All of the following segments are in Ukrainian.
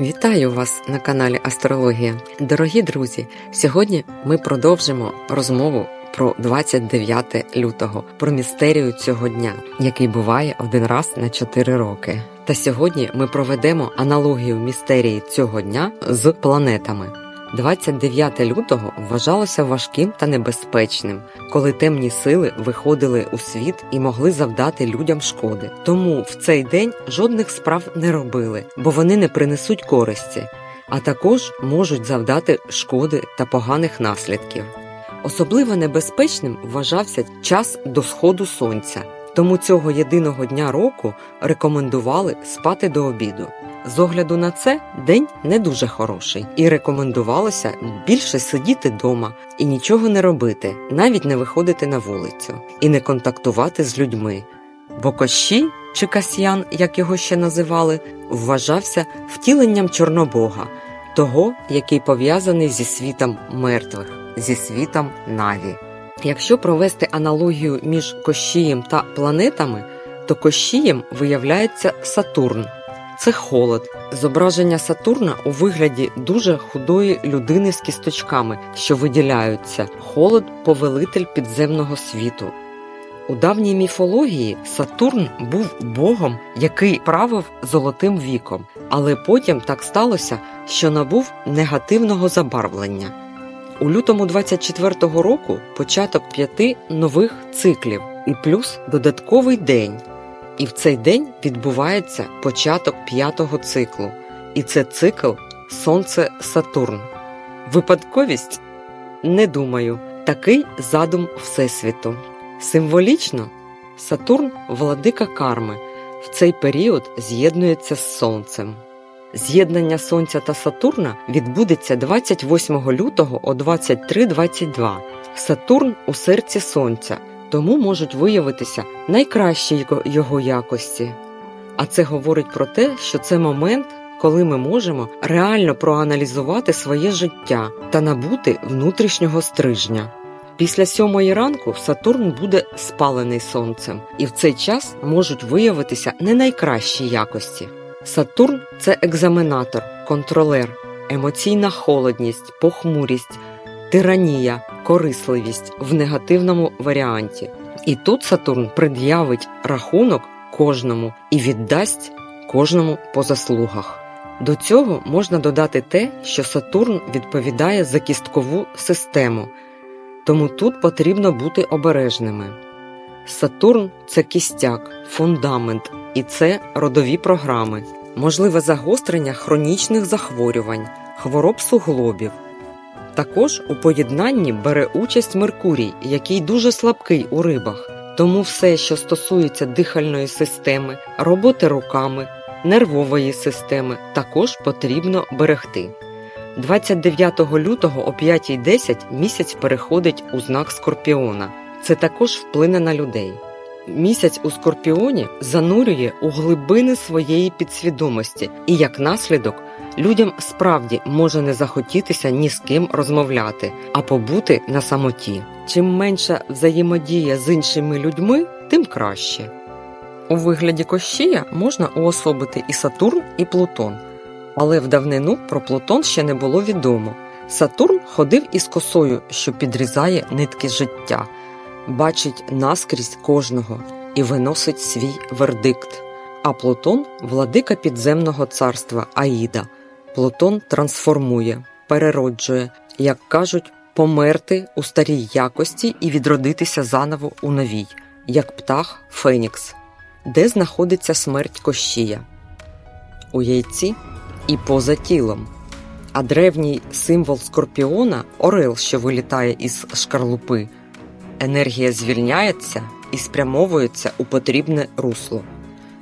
Вітаю вас на каналі Астрологія. Дорогі друзі! Сьогодні ми продовжимо розмову про 29 лютого, про містерію цього дня, який буває один раз на 4 роки. Та сьогодні ми проведемо аналогію містерії цього дня з планетами. 29 лютого вважалося важким та небезпечним, коли темні сили виходили у світ і могли завдати людям шкоди. Тому в цей день жодних справ не робили, бо вони не принесуть користі, а також можуть завдати шкоди та поганих наслідків. Особливо небезпечним вважався час до сходу сонця, тому цього єдиного дня року рекомендували спати до обіду. З огляду на це день не дуже хороший, і рекомендувалося більше сидіти вдома і нічого не робити, навіть не виходити на вулицю і не контактувати з людьми. Бо Кощій, чи Касьян, як його ще називали, вважався втіленням Чорнобога, того, який пов'язаний зі світом мертвих, зі світом Наві. Якщо провести аналогію між Кощієм та планетами, то Кощієм виявляється Сатурн. Це холод, зображення Сатурна у вигляді дуже худої людини з кісточками, що виділяються. Холод повелитель підземного світу. У давній міфології Сатурн був богом, який правив золотим віком, але потім так сталося, що набув негативного забарвлення. У лютому 24-го року початок п'яти нових циклів і плюс додатковий день. І в цей день відбувається початок п'ятого циклу, і це цикл Сонце Сатурн. Випадковість? Не думаю, такий задум Всесвіту. Символічно Сатурн владика карми, в цей період з'єднується з Сонцем. З'єднання Сонця та Сатурна відбудеться 28 лютого о 23.22. Сатурн у серці Сонця тому можуть виявитися найкращі його- якості. А це говорить про те, що це момент, коли ми можемо реально проаналізувати своє життя та набути внутрішнього стрижня. Після сьомої ранку Сатурн буде спалений сонцем, і в цей час можуть виявитися не найкращі якості. Сатурн це екзаменатор, контролер, емоційна холодність, похмурість, тиранія, корисливість в негативному варіанті. І тут Сатурн пред'явить рахунок кожному і віддасть кожному по заслугах. До цього можна додати те, що Сатурн відповідає за кісткову систему, тому тут потрібно бути обережними. Сатурн це кістяк, фундамент і це родові програми, можливе загострення хронічних захворювань, хвороб суглобів. Також у поєднанні бере участь Меркурій, який дуже слабкий у рибах. Тому все, що стосується дихальної системи, роботи руками, нервової системи, також потрібно берегти. 29 лютого о 5.10 місяць переходить у знак Скорпіона. Це також вплине на людей. Місяць у Скорпіоні занурює у глибини своєї підсвідомості, і як наслідок людям справді може не захотітися ні з ким розмовляти, а побути на самоті. Чим менша взаємодія з іншими людьми, тим краще. У вигляді Кощія можна уособити і Сатурн, і Плутон. Але в давнину про Плутон ще не було відомо. Сатурн ходив із косою, що підрізає нитки життя, бачить наскрізь кожного і виносить свій вердикт. А Плутон владика підземного царства Аїда. Плутон трансформує, перероджує, як кажуть, померти у старій якості і відродитися заново у новій, як птах Фенікс. Де знаходиться смерть Кощія? У яйці і поза тілом. А древній символ скорпіона орел, що вилітає із шкарлупи. Енергія звільняється і спрямовується у потрібне русло.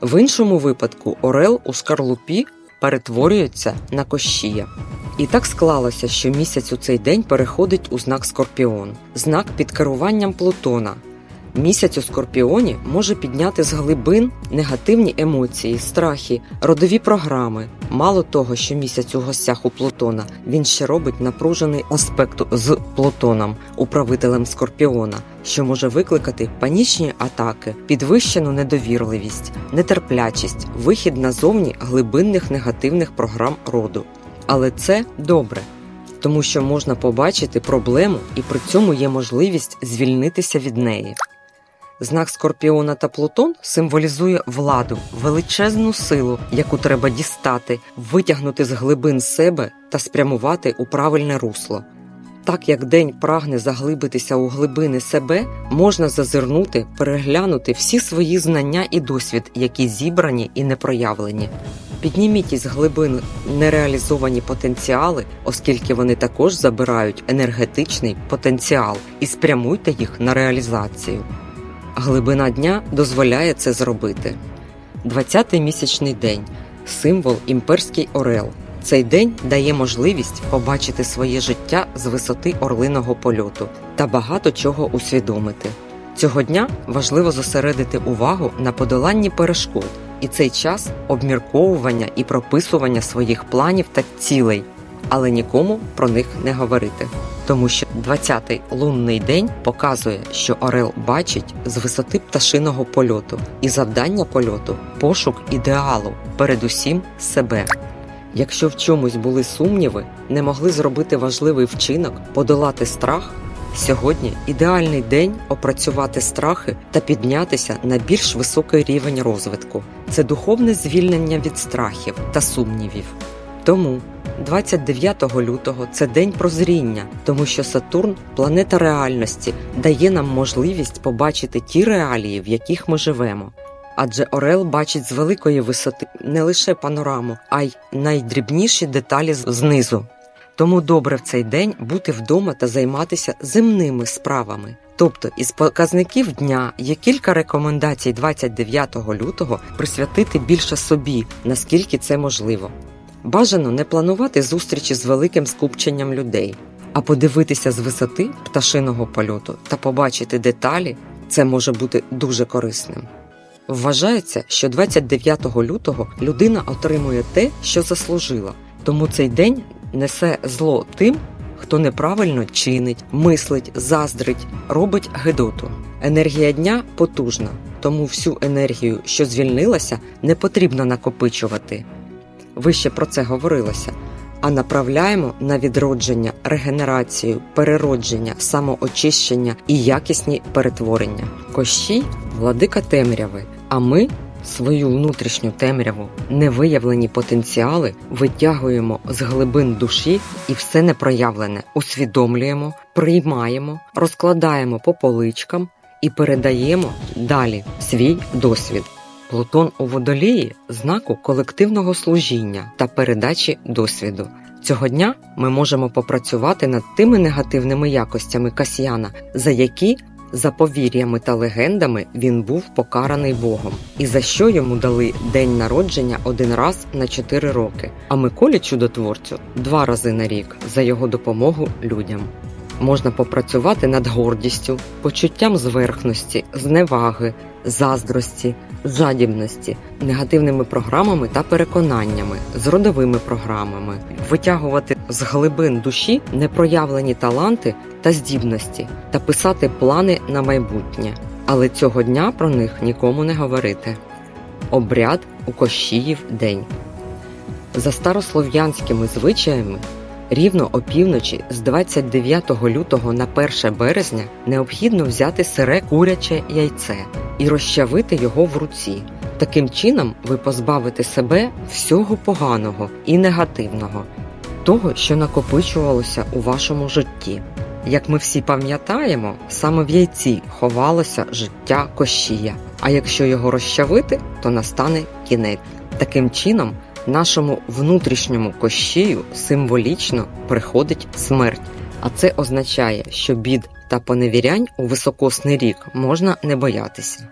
В іншому випадку орел у скарлупі перетворюється на кощія. І так склалося, що місяць у цей день переходить у знак Скорпіон, знак під керуванням Плутона. Місяць у скорпіоні може підняти з глибин негативні емоції, страхи, родові програми. Мало того, що місяць у гостях у Плутона, він ще робить напружений аспект з Плутоном, управителем скорпіона, що може викликати панічні атаки, підвищену недовірливість, нетерплячість, вихід назовні глибинних негативних програм роду. Але це добре, тому що можна побачити проблему і при цьому є можливість звільнитися від неї. Знак Скорпіона та Плутон символізує владу, величезну силу, яку треба дістати, витягнути з глибин себе та спрямувати у правильне русло. Так як день прагне заглибитися у глибини себе, можна зазирнути, переглянути всі свої знання і досвід, які зібрані і не проявлені. Підніміть із глибин нереалізовані потенціали, оскільки вони також забирають енергетичний потенціал, і спрямуйте їх на реалізацію. Глибина дня дозволяє це зробити. 20-й місячний день символ імперський орел. Цей день дає можливість побачити своє життя з висоти орлиного польоту та багато чого усвідомити. Цього дня важливо зосередити увагу на подоланні перешкод, і цей час обмірковування і прописування своїх планів та цілей, але нікому про них не говорити. Тому що 20-й лунний день показує, що Орел бачить з висоти пташиного польоту, і завдання польоту пошук ідеалу, передусім себе. Якщо в чомусь були сумніви, не могли зробити важливий вчинок, подолати страх. Сьогодні ідеальний день опрацювати страхи та піднятися на більш високий рівень розвитку. Це духовне звільнення від страхів та сумнівів. Тому 29 лютого це день прозріння, тому що Сатурн, планета реальності, дає нам можливість побачити ті реалії, в яких ми живемо. Адже Орел бачить з великої висоти не лише панораму, а й найдрібніші деталі знизу. Тому добре в цей день бути вдома та займатися земними справами. Тобто із показників дня є кілька рекомендацій 29 лютого присвятити більше собі, наскільки це можливо. Бажано не планувати зустрічі з великим скупченням людей, а подивитися з висоти пташиного польоту та побачити деталі це може бути дуже корисним. Вважається, що 29 лютого людина отримує те, що заслужила, тому цей день несе зло тим, хто неправильно чинить, мислить, заздрить, робить гидоту. Енергія дня потужна, тому всю енергію, що звільнилася, не потрібно накопичувати. Вище про це говорилося. А направляємо на відродження, регенерацію, переродження, самоочищення і якісні перетворення. Кощій владика темряви, а ми свою внутрішню темряву, невиявлені потенціали витягуємо з глибин душі і все непроявлене усвідомлюємо, приймаємо, розкладаємо по поличкам і передаємо далі свій досвід. Плутон у водолії знаку колективного служіння та передачі досвіду. Цього дня ми можемо попрацювати над тими негативними якостями Касьяна, за які, за повір'ями та легендами, він був покараний Богом, і за що йому дали день народження один раз на 4 роки, а Миколі чудотворцю два рази на рік за його допомогу людям. Можна попрацювати над гордістю, почуттям зверхності, зневаги, заздрості, жадібності, негативними програмами та переконаннями, з родовими програмами, витягувати з глибин душі непроявлені таланти та здібності та писати плани на майбутнє. Але цього дня про них нікому не говорити. Обряд у Кощіїв день. За старослов'янськими звичаями Рівно опівночі з 29 лютого на 1 березня необхідно взяти сире куряче яйце і розчавити його в руці. Таким чином ви позбавите себе всього поганого і негативного, того, що накопичувалося у вашому житті. Як ми всі пам'ятаємо, саме в яйці ховалося життя кощія. А якщо його розчавити, то настане кінець. Таким чином, нашому внутрішньому кощію символічно приходить смерть, а це означає, що бід та поневірянь у високосний рік можна не боятися.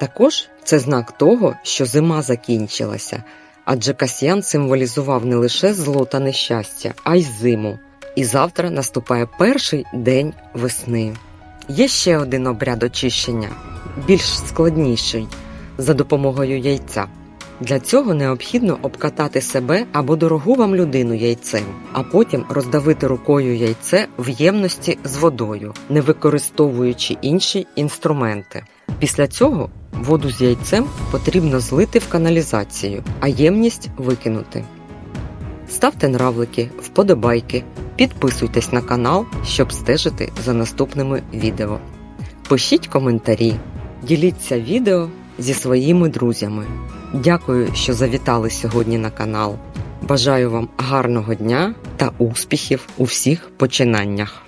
Також це знак того, що зима закінчилася, адже Касьян символізував не лише зло та нещастя, а й зиму. І завтра наступає перший день весни. Є ще один обряд очищення, більш складніший за допомогою яйця. Для цього необхідно обкатати себе або дорогу вам людину яйцем, а потім роздавити рукою яйце в ємності з водою, не використовуючи інші інструменти. Після цього воду з яйцем потрібно злити в каналізацію, а ємність викинути. Ставте нравлики, вподобайки, підписуйтесь на канал, щоб стежити за наступними відео. Пишіть коментарі, діліться відео зі своїми друзями. Дякую, що завітали сьогодні на канал. Бажаю вам гарного дня та успіхів у всіх починаннях.